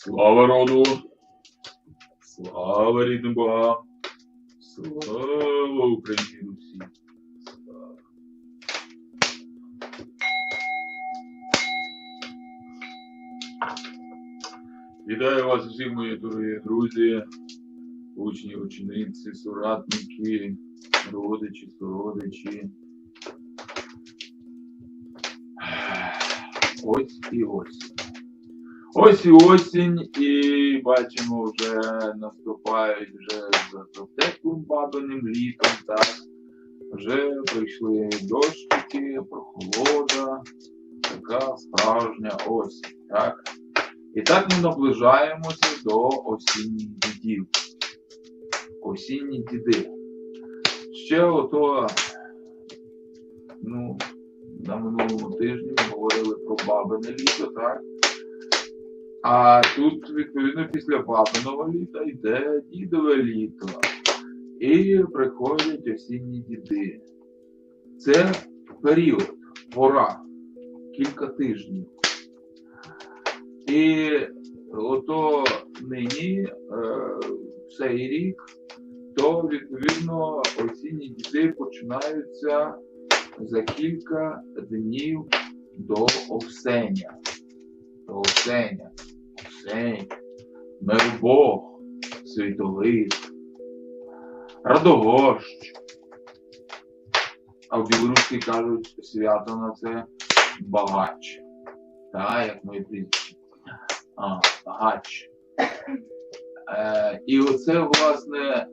Слава роду! Слава рідним богам! Слава Україні Русі! Вітаю вас всі, мої дорогі друзі, учні, учениці, соратники, родичі, сородичі. Ось і ось. Ось і осінь, і бачимо, вже наступають вже за теплим бабиним літом, так. Вже прийшли дощики, прохолода, така справжня осінь, так. І так ми наближаємося до осінніх дідів. Осінні діди. Ще ото, ну, на минулому тижні ми говорили про бабине літо, так? А тут, відповідно, після бабиного літа йде дідове літо. І приходять осінні діди. Це період, пора, кілька тижнів. І ото нині, е, цей рік, то відповідно осінні діди починаються за кілька днів до Овсеня. До Овсеня. Овсень, Мирбог, Світовик, Радогощ. А в білоруській кажуть свято на це багач. Так, як моє прізвище. А, Гач. Е, і оце, власне,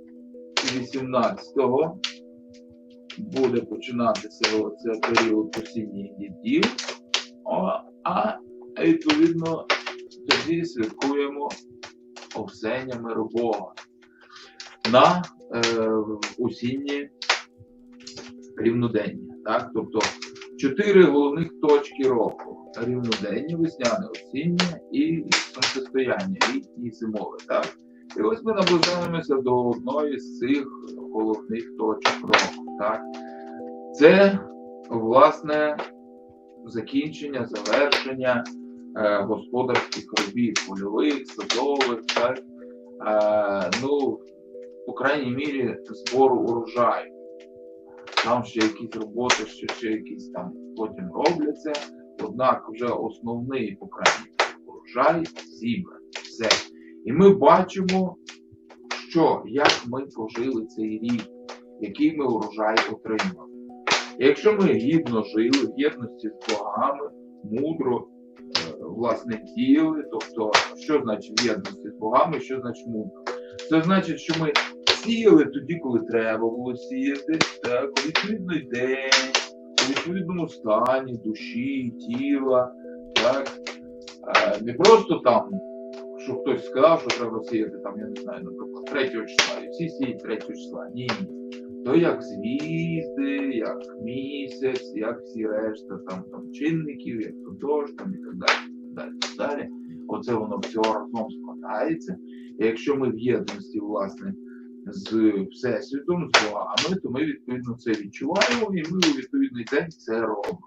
18-го буде починатися оце період осінніх дідів. А відповідно тоді святкуємо Овсення Миробога на е, осінні рівнодення. Так? Тобто чотири головних точки року. Рівнодення, весняне, осіннє і сонцестояння, літнє і зимове. Так? І ось ми наближаємося до одної з цих головних точок року. Так? Це, власне, закінчення, завершення господарських робіт, польових, садових, так? Е, ну, по крайній мірі, збору урожаю. Там ще якісь роботи, ще, ще якісь там потім робляться. Однак вже основний, по крайній мірі, урожай зібраний. Все. І ми бачимо, що як ми прожили цей рік, який ми урожай отримали. І якщо ми гідно жили в єдності з богами, мудро, власне, діяли, тобто, що значить єдності з богами, що значить мудро? Це значить, що ми сіяли тоді, коли треба було сіяти, так, у відповідний день, у відповідному стані, душі, тіла, так. Е, Не просто там, що хтось сказав, що треба сіяти, там, я не знаю, наприклад, 3 числа, і всі сіють 3 числа. Ні. То як звізди, як місяць, як всі решта там, там чинників, як то дощ, там і так далі. Далі, далі. Оце воно все разом складається. І якщо ми в єдності, власне, з Всесвітом, з богами, то ми відповідно це відчуваємо і ми у відповідний день це робимо.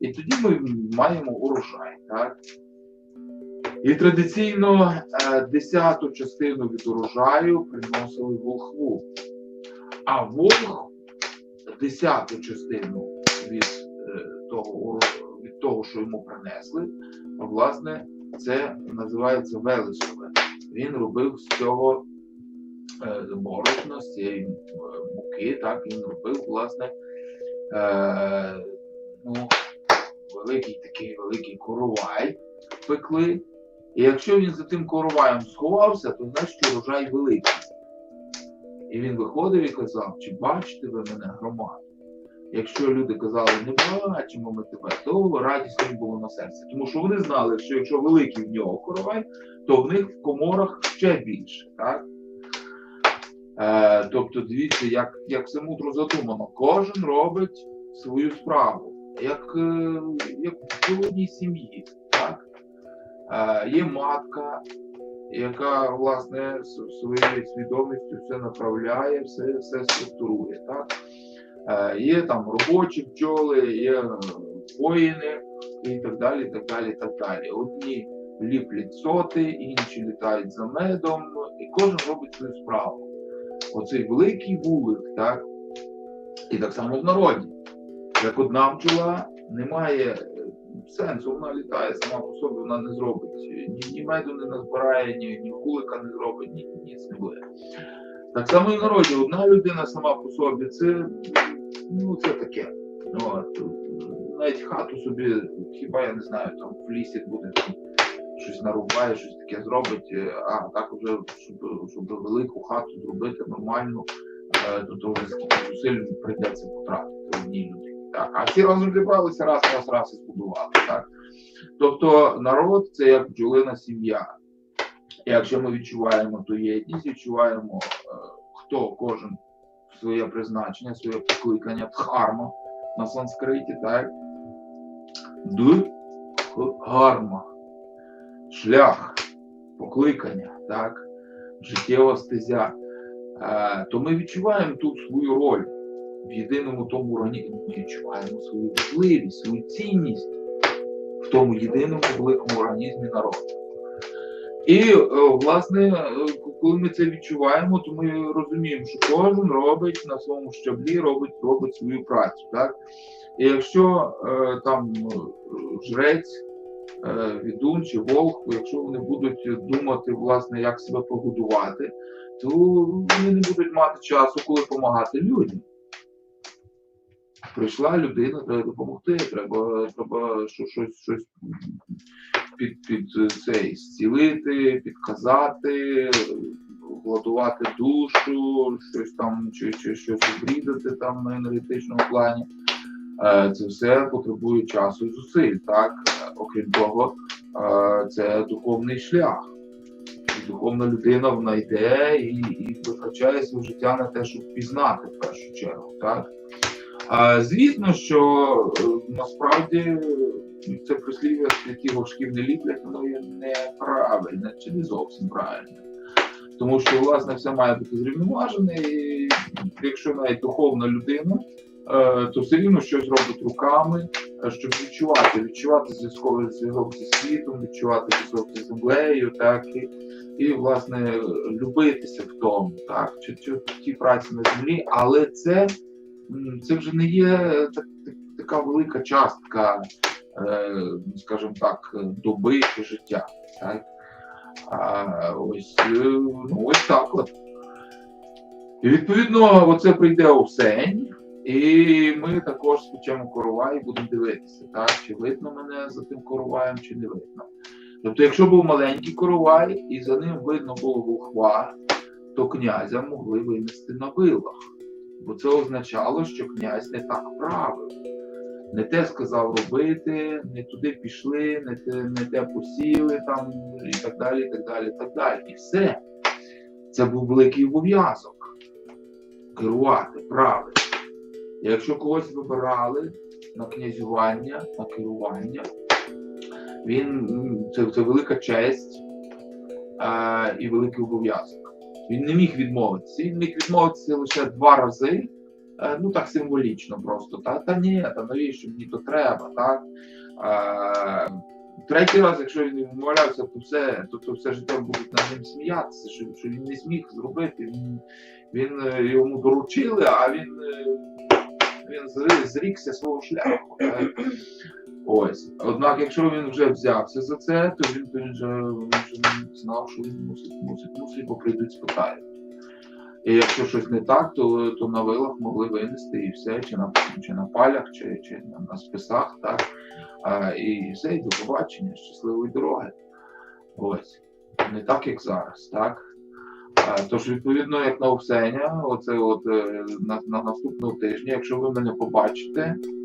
І тоді ми маємо урожай. так? І традиційно е, десяту частину від урожаю приносили волхву. А волх десяту частину від е, того, уро- від того, що йому принесли, власне, це називається велесове. Він робив з цього е, борошна, з цієї е, муки, так, він робив, власне, е, ну, великий такий великий коровай пекли. І якщо він за тим короваєм сховався, то значить урожай великий. І він виходив і казав, чи бачите ви мене громаду? Якщо люди казали, не бачимо ми тебе, то радість їм було на серці. Тому що вони знали, що якщо великий в нього коровай, то в них в коморах ще більше. Так? Е, тобто, дивіться, як, як все мудро задумано. Кожен робить свою справу, як, е, як в цілодній сім'ї. Так? Е, є матка, яка власне своєю свідомістю все направляє, все, все структурує. Так? Е, Є там робочі бджоли, є е, воїни і так далі. так далі, так далі. Одні ліплять соти, інші літають за медом, і кожен робить свою справу. Оцей великий вулик, так? І так само в народі. Як одна бджола немає е, сенсу, вона літає сама по собі, вона не зробить. Ні, ні меду не назбирає, ні, ні вулика не зробить, ні, ніц не буде. Так само і в народі. Одна людина сама по собі, це, ну, це таке. От. Навіть хату собі, хіба я не знаю, там в лісі буде там щось нарубає, щось таке зробить, е, а так уже, щоб, щоб велику хату зробити нормальну, е, то, то вже скільки зусиль прийдеться потратити одній людині. Так, а всі разом зібралися, раз, раз, раз і збудували. Так? Тобто народ це як бджолина сім'я. І Якщо ми відчуваємо ту єдність, відчуваємо, е, хто кожен своє призначення, своє покликання, дхарма на санскриті, так? Д гарма, шлях, покликання, так? життєва стезя. Е, то ми відчуваємо тут свою роль в єдиному тому організмі. Ми відчуваємо свою важливість, свою цінність в тому єдиному великому організмі народу. І, е, власне, е, коли ми це відчуваємо, то ми розуміємо, що кожен робить на своєму щаблі, робить, робить свою працю. Так? І якщо е, там жрець, відун чи волк, якщо вони будуть думати, власне, як себе побудувати, то вони не будуть мати часу, коли допомагати людям. Прийшла людина, треба допомогти, треба, треба щось, щось під, під цей зцілити, підказати, владувати душу, щось там, чи, чи щось обрізати там на енергетичному плані. Е, Це все потребує часу і зусиль. Так? Окрім того, е, це духовний шлях. Духовна людина вона йде і, і витрачає своє життя на те, щоб пізнати в першу чергу. Так? А, звісно, що е, насправді це прислів'я які горшків не ліплять, воно є неправильне чи не зовсім правильне. Тому що, власне, все має бути зрівноважене, і якщо навіть духовна людина, е, то все рівно щось робить руками, е, щоб відчувати, відчувати зв'язковий зв'язок зі світом, відчувати зв'язок зі землею, так і, і власне любитися в тому, так, чи, чи в тій праці на землі, але це це вже не є так- така велика частка, е, скажімо так, доби чи життя. Так? А ось, е, ну, ось так от. І відповідно, оце прийде осень, і ми також спечемо коровай і будемо дивитися, так, чи видно мене за тим короваєм, чи не видно. Тобто, якщо був маленький коровай і за ним видно було волхва, то князя могли винести на вилах бо це означало, що князь не так правив. Не те сказав робити, не туди пішли, не те, не те посіли там і так далі, і так далі, і так далі. І все. Це був великий обов'язок керувати, правити. Якщо когось вибирали на князювання, на керування, він це, це велика честь е, і великий обов'язок. Він не міг відмовитися. Він міг відмовитися лише два рази, е, ну так символічно просто. Та, та ні, та навіщо мені то треба, так? Е, третій раз, якщо він відмовлявся, то все, то, то все життя будуть над ним сміятися, що, що він не зміг зробити. Він, він е, йому доручили, а він, він зрікся свого шляху. Так? Ось. Однак, якщо він вже взявся за це, то він, він вже він вже знав, що він мусить, мусить, мусить, бо прийдуть спитають. І якщо щось не так, то, то на вилах могли винести і все, чи на, чи на палях, чи, чи на, списах, так. А, і все, і до побачення, щасливої дороги. Ось. Не так, як зараз, так. Тож, відповідно, як на Овсеня, оце от е, на, на наступного тижня, якщо ви мене побачите, поба-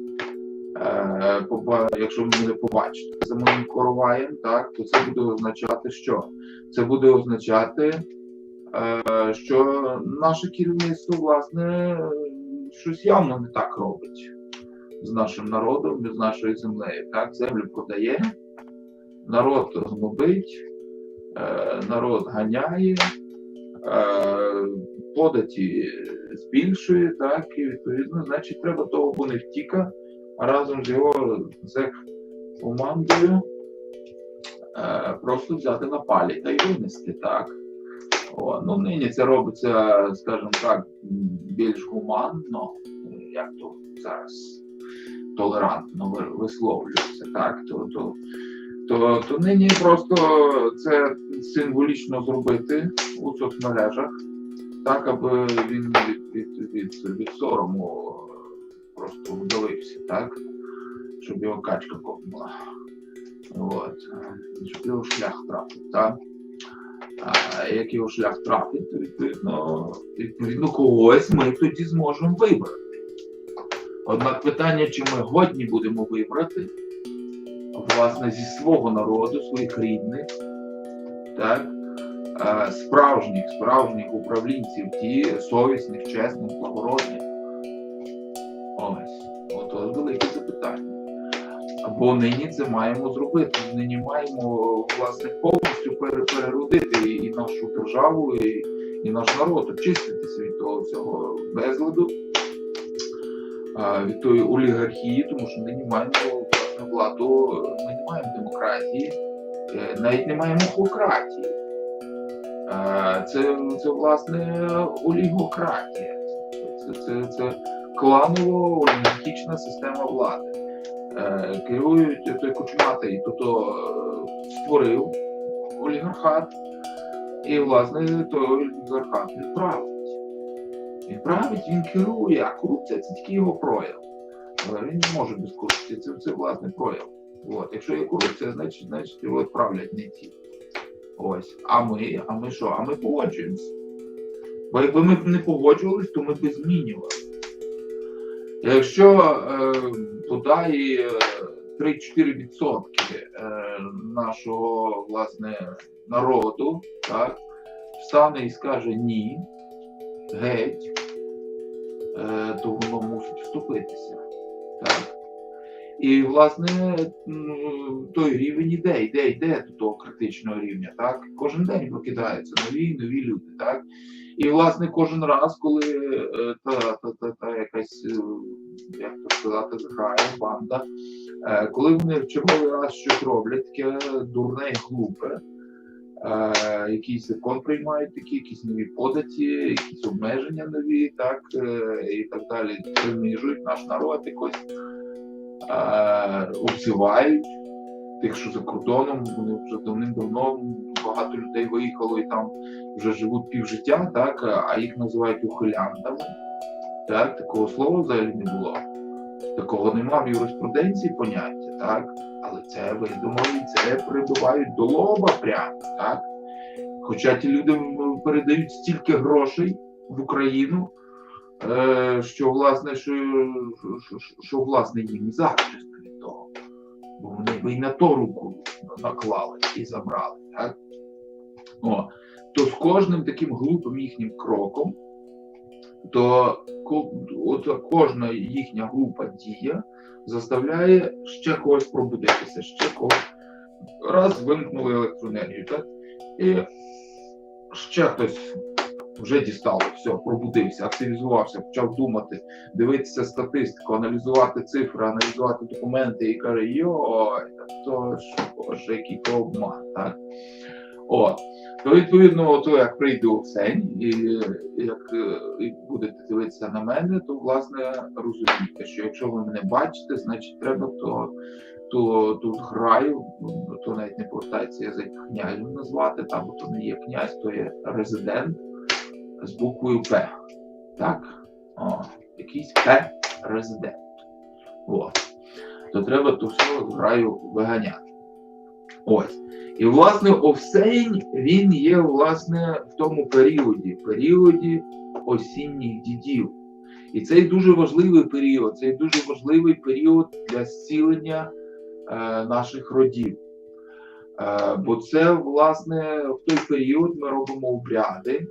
якщо ви мене побачите за моїм короваєм, так, то це буде означати, що? Це буде означати, е, що наше керівництво, власне, е, щось явно не так робить з нашим народом, з нашою землею. Так, землю продає, народ гнобить, е, народ ганяє, е, податі збільшує, так, і відповідно, значить, треба того або не втіка, разом з його зек командою е, просто взяти на палі та й винести, так. О, ну, нині це робиться, скажімо так, більш гуманно, як то зараз толерантно висловлюється, так, то, то, то, то нині просто це символічно зробити у соцмережах, так, аби він від, від, від, від сорому е, так, щоб його качка копнула. От, щоб його шлях трапив, так. А як його шлях трапить, то відповідно, відповідно когось ми тоді зможемо вибрати. Однак питання, чи ми годні будемо вибрати, власне, зі свого народу, своїх рідних, так, справжніх, справжніх управлінців, ті совісних, чесних, благородних. Бо нині це маємо зробити. Нині маємо власне повністю пере- переродити і нашу державу, і, і наш народ, очиститися від того всього безладу, від тої олігархії, тому що нині маємо власне владу, ми не маємо демократії, е, навіть не маємо хократії. Е, Це, це власне олігократія. Це, це, це кланово олігархічна система влади керують той Кучматий, тобто е, створив олігархат, і власне той олігархат він править. Він править, він керує, а корупція це тільки його прояв. Але він не може без корупції, це, це власне прояв. От. Якщо є корупція, значить, значить його правлять не ті. Ось. А ми, а ми що? А ми погоджуємося. Бо якби ми не погоджувались, то ми б змінювали. Якщо е, бодай е, 3-4% е, нашого власне народу так, встане і скаже ні, геть, е, то воно мусить вступитися. Так. І, власне, той рівень іде, йде, йде до того критичного рівня. Так? Кожен день прокидаються нові нові люди. Так? І, власне, кожен раз, коли е, та, та, та, та якась, е, як то сказати, зграє, банда, е, коли вони в черговий раз щось роблять, таке дурне і глупе, якийсь закон приймають такі, якісь нові податі, якісь обмеження нові, так, і так далі, принижують наш народ якось, обзивають тих, що за кордоном, вони вже давним-давно багато людей виїхало і там вже живуть півжиття, так, а їх називають ухилянтами. Так, такого слова взагалі не було. Такого нема в юриспруденції поняття, так? Але це видумали, це прибивають до лоба прямо, так? Хоча ті люди передають стільки грошей в Україну, е, що власне, що, що, що власне їм захист від того. Бо вони би і на то руку наклали і забрали, так? О, то з кожним таким глупим їхнім кроком, то от кожна їхня глупа дія заставляє ще когось пробудитися, ще когось. Раз вимкнули електроенергію, так? І ще хтось вже дістало, все, пробудився, активізувався, почав думати, дивитися статистику, аналізувати цифри, аналізувати документи і каже: Йой, то ж, боже, який обман, так? От. То відповідно, ото як прийде осень, і як е, і будете дивитися на мене, то власне розумієте, що якщо ви мене бачите, значить треба то ту, ту граю, то навіть не повертається язик князем назвати, там то не є князь, то є резидент з буквою П. Так? О, якийсь П резидент. От. То треба ту всю граю виганяти. Ось. І, власне, овсень він є власне в тому періоді, періоді осінніх дідів. І цей дуже важливий період, цей дуже важливий період для зцілення е, наших родів. Е, бо це, власне, в той період ми робимо обряди,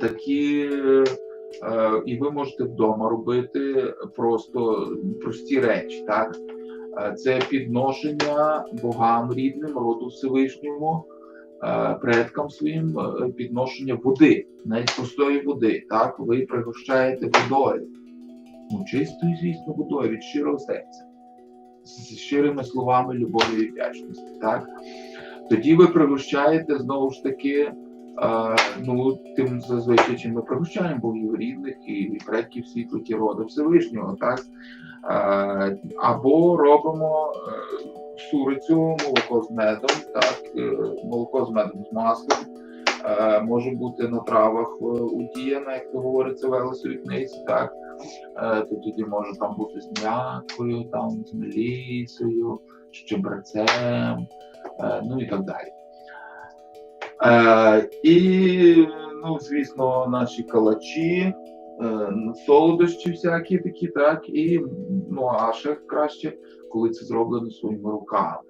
такі, е, і ви можете вдома робити просто прості речі. так? Е, Це підношення богам рідним, роду Всевишньому, е, предкам своїм, е, підношення води, навіть простої води. Так, ви пригощаєте водою. Ну, чистою, звісно, водою від щирого серця. з щирими словами любові і вдячності. Так? Тоді ви пригощаєте знову ж таки е, ну, тим зазвичай, чим ми пригощаємо богів рідних і предків світлих і роду Всевишнього. Так? Е, або робимо е, сурицю, молоко з медом, так? е, молоко з медом з маслом. Е, може бути на травах удіяна, як то говориться в книзі, так? То тоді може там бути з м'якою, там, з мелісою, е, ну і так далі. Е, і, ну, звісно, наші калачі, е, солодощі всякі такі, так, і ну, а ще краще, коли це зроблено своїми руками.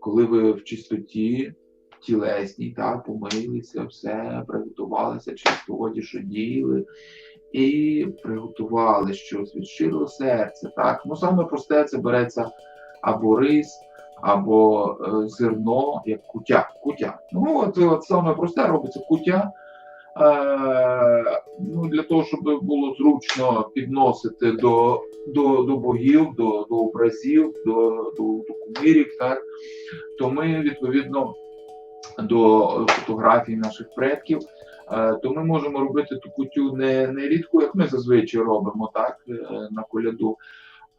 Коли ви в чистоті тілесній, так, помилися, все, приготувалися, чисто одіж оділи, і приготували щось від щирого серця. Так? Ну, саме просте це береться або рис, або е, зерно, як кутя. кутя. Ну, от, от саме просте робиться кутя. Е, ну, для того, щоб було зручно підносити до, до, до богів, до, до образів, до, до, до кумирів, так? то ми відповідно до фотографій наших предків, е, то ми можемо робити ту кутю не, не рідку, як ми зазвичай робимо так, е, на коляду,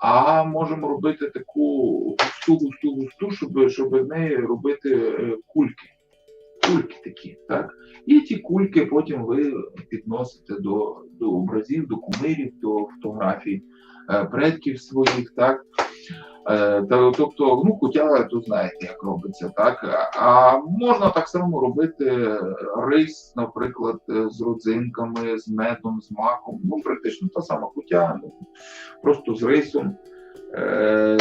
а можемо робити таку густу, густу, густу, щоб, щоб з неї робити е, кульки. Кульки такі, так? І ті кульки потім ви підносите до, до образів, до кумирів, до фотографій е, предків своїх, так? Е, тобто, ну, кутя, то знаєте, як робиться, так? А можна так само робити рис, наприклад, з родзинками, з медом, з маком. Ну, практично та сама кутя, ну, просто з рисом. Е,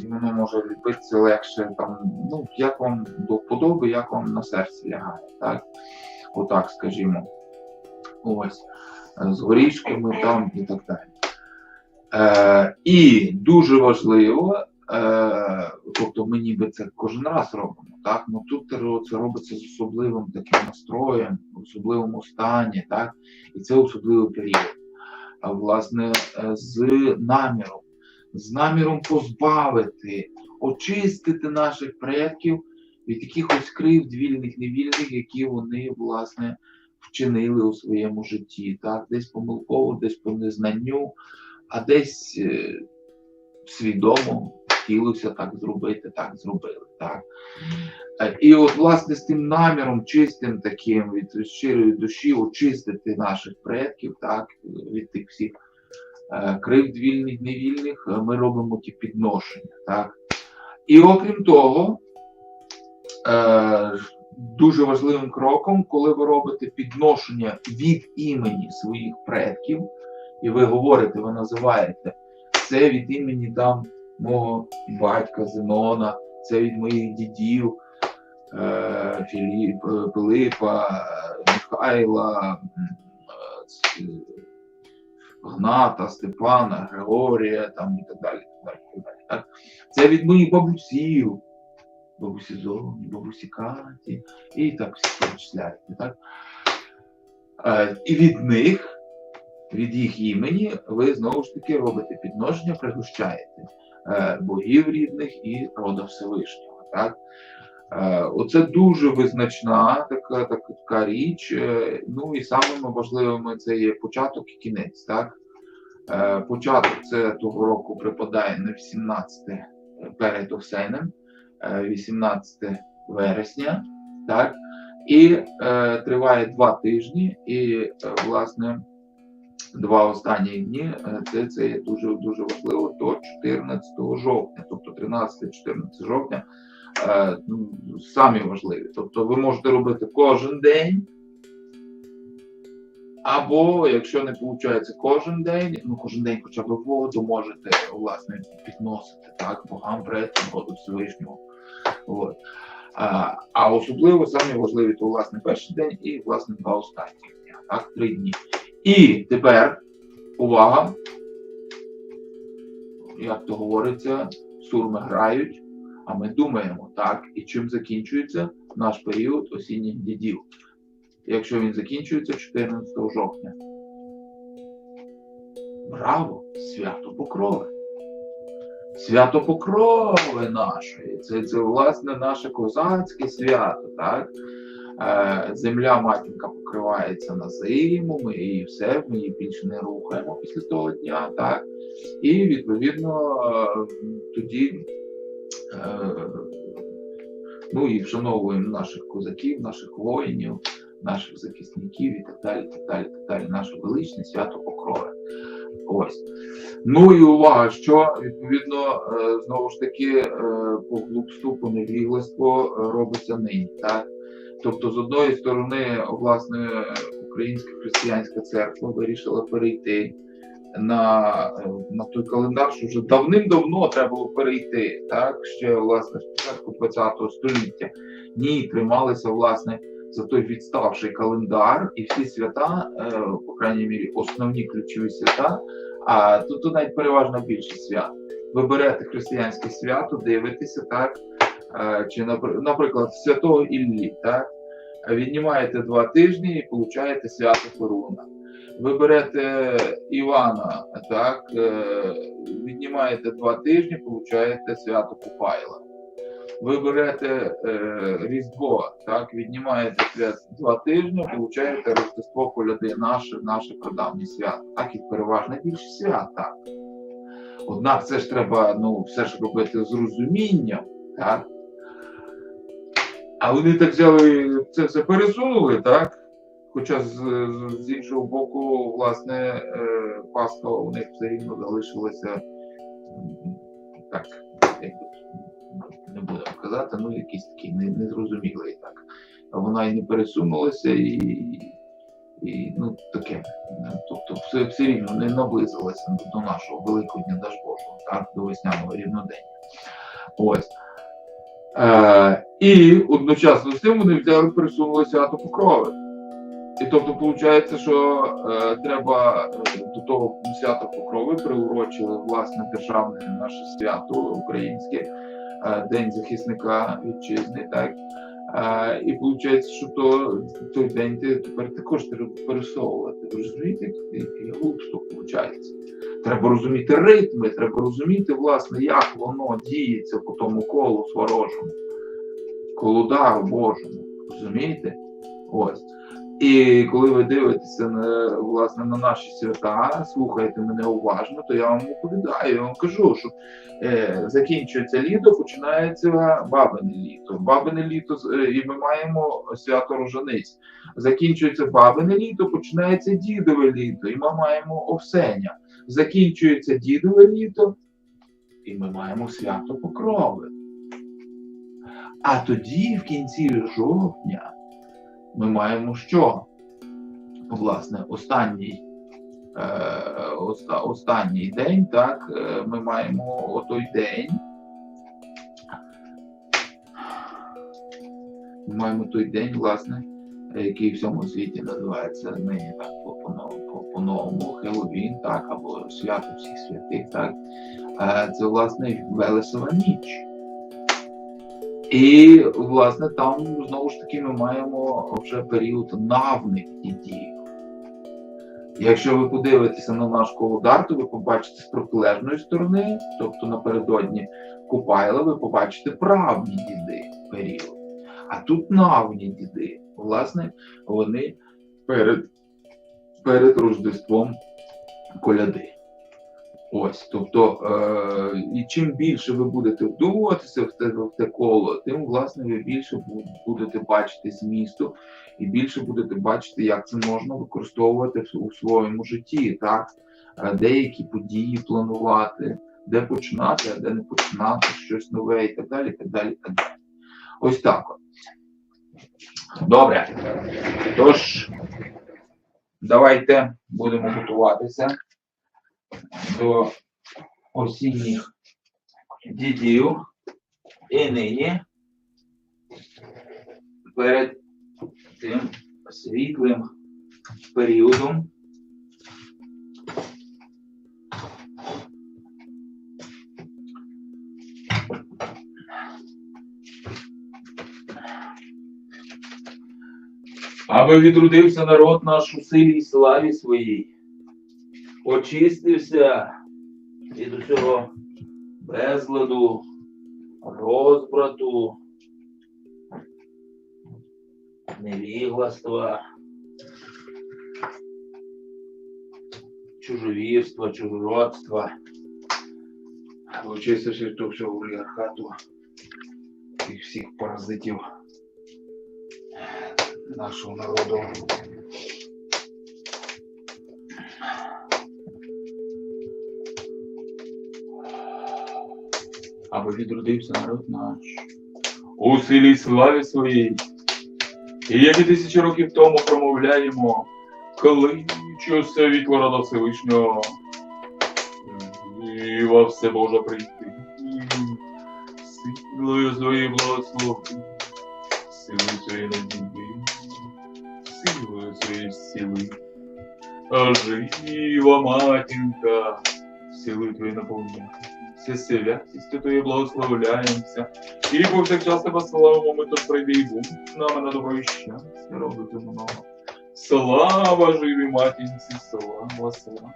і воно може ліпитися легше, там, ну, як вам до вподоби, як вам на серці лягає, так? Отак, скажімо. Ось. З горішками там і так далі. Е, і дуже важливо, е, тобто ми ніби це кожен раз робимо, так? Ну тут це робиться з особливим таким настроєм, в особливому стані, так? І це особливий період. А власне, е, з наміром, з наміром позбавити, очистити наших предків від якихось кривд вільних, невільних, які вони, власне, вчинили у своєму житті, так? Десь помилково, десь по незнанню а десь е, свідомо хотілося так зробити, так зробили. Так? Е, І от, власне, з тим наміром чистим таким від щирої душі очистити наших предків, так, від тих всіх е, кривд вільних, невільних, ми робимо ті підношення. Так? І окрім того, дуже важливим кроком, коли ви робите підношення від імені своїх предків, і ви говорите, ви називаєте це від імені там мого батька Зенона, це від моїх дідів е, Філіп, Пилипа, Михайла, е, Гната, Степана, Григорія там, і так далі. Так далі, так далі так? Це від моїх бабусів, бабусі Зоні, бабусі Каті, і так всі перечисляєте. Так? Е, і від них від їх імені ви знову ж таки робите підношення, пригощаєте е, богів рідних і рода Всевишнього. Так? Е, оце дуже визначна така, така, така річ. Е, ну і самими важливими це є початок і кінець. Так? Початок це того року припадає на 18 перед Овсейнем, е, 18 вересня. Так? І е, триває два тижні, і власне два останні дні е, це, це є дуже дуже важливо до 14 жовтня, тобто 13-14 жовтня е, ну, самі важливі. Тобто ви можете робити кожен день. Або, якщо не виходить кожен день, ну кожен день хоча б воду можете власне підносити так, богам предкам роду Всевишнього. От. А, а особливо самі важливі то власне перший день і власне два останні дня, так, три дні. І тепер увага, як то говориться, сурми грають, а ми думаємо, так, і чим закінчується наш період осінніх дідів, якщо він закінчується 14 жовтня. Браво! Свято Покрови! свято Покрови нашої. Це, це власне наше козацьке свято, так? Е, земля матінка покривається на зиму, ми і все, ми її більше не рухаємо після того дня, так? І відповідно е, тоді е, ну і вшановуємо наших козаків, наших воїнів, наших захисників і так далі, так далі, так далі. Наше величне свято Покрови. Ось. Ну і увага, що відповідно знову ж таки по глупству, по невігластву е, робиться нині. Так? Тобто, з одної сторони, власне, Українська християнська церква вирішила перейти на, на той календар, що вже давним-давно треба було перейти, так? Ще власне спочатку ХХ століття. Ні, трималися власне за той відставший календар, і всі свята, е, по крайній мірі, основні ключові свята, а тут, навіть переважно більше свят. Ви берете християнське свято, дивитеся, так? Чи, напр- наприклад, святого Іллі, так? Віднімаєте два тижні і получаєте свято Перуна. Ви берете Івана, так, е, віднімаєте два тижні, получаєте свято Купайла. Ви берете е, Різдво, так, віднімаєте два тижні, получаєте Рождество коляди, наше, наше прадавнє свято. Так, і переважно більше свят. Однак це ж треба ну, все ж робити з розумінням, так? А вони так взяли це все пересунули, так? Хоча з, з- іншого боку, власне, е, Пасха у них все рівно залишилася так, не будемо казати, ну якийсь такий не- незрозумілий так. Вона і не пересунулася, і, і ну таке. Тобто все, все рівно не наблизилася до нашого Великодня Дажбожого, так, до весняного рівнодення. Ось. Е, і одночасно з цим вони взяли пересунулися свято Покрови. І тобто, виходить, що е, треба е, до того свята Покрови приурочили власне державне наше свято українське, е, День захисника вітчизни, так? Е, і виходить, що то, той день ти тепер також треба пересовувати. Ви розумієте, яке глупство виходить? Треба розуміти ритми, треба розуміти, власне, як воно діється по тому колу сворожому, коло дару Божому. Розумієте? Ось. І коли ви дивитеся на, власне, на наші свята, слухаєте мене уважно, то я вам оповідаю, я вам кажу, що е, закінчується літо, починається бабине літо. Бабине літо е, і ми маємо свято рожаниць. Закінчується бабине літо, починається дідове літо, і ми маємо овсеня. Закінчується дідове літо, і ми маємо свято покрови. А тоді, в кінці жовтня, ми маємо що? Власне, останній, е, оста, останній день, так, е, ми маємо отой день. Ми маємо той день, власне, який в всьому світі називається нині так по- по-новому, по- по-новому так, або свято всіх святих, так. Е, Це, власне, Велесова ніч. І, власне, там знову ж таки ми маємо вже період навних дідів. Якщо ви подивитеся на наш календар, то ви побачите з протилежної сторони, тобто напередодні Купайла, ви побачите правні діди період. А тут навні діди. Власне, вони перед, перед Рождеством коляди. Ось, тобто, е, і чим більше ви будете вдумуватися в те, в те коло, тим власне ви більше будете бачити змісту і більше будете бачити, як це можна використовувати у своєму житті, так? Е, Деякі події планувати, де починати, а де не починати, щось нове і так далі. так далі, так далі. Ось так. Добре. Тож, давайте будемо готуватися до осінніх дідів. І нині перед цим світлим періодом. Аби відродився народ наш у силі і славі своїй очистився від усього безладу, розбрату, невігластва, чужовірства, чужородства, вчився святого олігархату і всіх паразитів нашого народу. Аби відродився народ наш у силі славі своїй. І як і тисячі років тому промовляємо, коли чуся від ворота Всевишнього, і во все може прийти. Силою своєї благослови, силою своєї надії, силою своєї сили. А жива матінка, силою твоєї наповняй. Все святістю твоєю благословляємося. І повсякчас тебе славимо, ми тут прийди і з нами на добро і щастя робити много. Слава живі матінці, слава, слава.